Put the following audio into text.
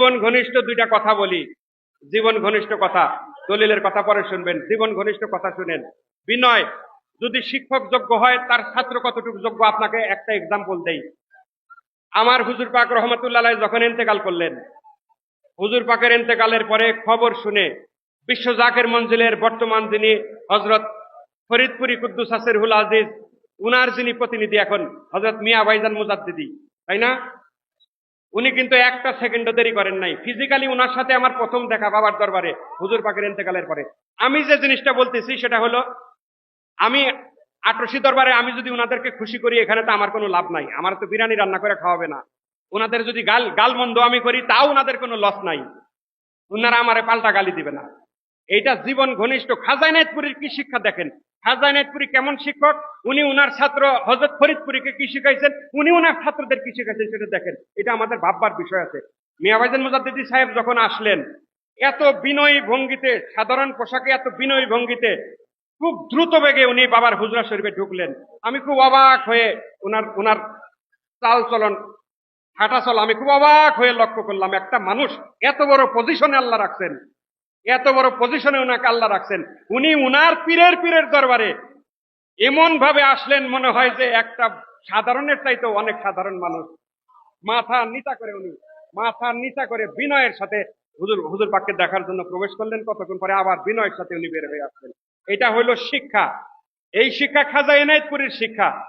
জীবন ঘনিষ্ঠ দুইটা কথা বলি। জীবন ঘনিষ্ঠ কথা, দলিলের কথা পরে শুনবেন। জীবন ঘনিষ্ঠ কথা শুনেন। বিনয়, যদি শিক্ষক যোগ্য হয়, তার ছাত্র কতটুকু যোগ্য? আপনাকে একটা এক্সাম্পল দেই। আমার হুজুর পাক রহমতুল্লাহ যখন ইন্তেকাল করলেন, হুজুর পাকের ইন্তেকালের পরে খবর শুনে বিশ্ব জাকের মঞ্জিলের বর্তমান যিনি হজরত ফরিদপুরি কুদ্দুস হাসিরহুল আজিজ, উনার যিনি প্রতিনিধি এখন হজরত মিয়া ভাইজান মুজাদ্দিদি, তাই না? উনি কিন্তু একটা সেকেন্ডও দেরি করেন নাই। ফিজিক্যালি উনার সাথে আমার প্রথম দেখা বাবার দরবারে, হুজুর পাকের ইন্তেকালের পরে। আমি যে জিনিসটা বলতেছি, সেটা হলো, আমি আটরশি দরবারে আমি যদি ওনাদেরকে খুশি করি, এখানে তো আমার কোনো লাভ নাই। আমার তো বিরিয়ানি রান্না করে খাওয়াবে না। ওনাদের যদি গাল, গালমন্দ আমি করি, তাও ওনাদের কোনো লস নাই। ওনারা আমারে পাল্টা গালি দিবে না। এইটা জীবন ঘনিষ্ঠ। খাজাইনাথপুরীর কি শিক্ষা দেখেন? খাজাইনাথপুরি কেমন শিক্ষক? উনি উনার ছাত্র হজরত ফরিদপুরীকে কি শিখাইছেন? উনি উনার ছাত্রদের কি শিখাইছেন সেটা দেখেন। এটা আমাদের ভাববার বিষয় আছে। মিয়াবাইজান মুজাদ্দিদি সাহেব যখন আসলেন, এত বিনয়ী ভঙ্গিতে, সাধারণ পোশাকে এত বিনয়ী ভঙ্গিতে, খুব দ্রুত বেগে উনি বাবার হুজরা শরীফে ঢুকলেন। আমি খুব অবাক হয়ে ওনার ওনার চাল চলন হাঁটা চল আমি খুব অবাক হয়ে লক্ষ্য করলাম, একটা মানুষ এত বড় পজিশনে আল্লাহ রাখছেন। এত বড় পজিশনে ওনাকে আল্লাহ রাখছেন। উনি উনার পীরের পীরের দরবারে এমন ভাবে আসলেন মনে হয় যে একটা সাধারণের চাইতে অনেক সাধারণ মানুষ। মাথা নিচা করে উনি, মাথা নিচা করে বিনয়ের সাথে হুজুর হুজুর পাককে দেখার জন্য প্রবেশ করলেন। কতক্ষণ পরে আবার বিনয়ের সাথে উনি বের হয়ে আসলেন। এটা হলো শিক্ষা। এই শিক্ষা খাজা এনায়তপুরীর শিক্ষা।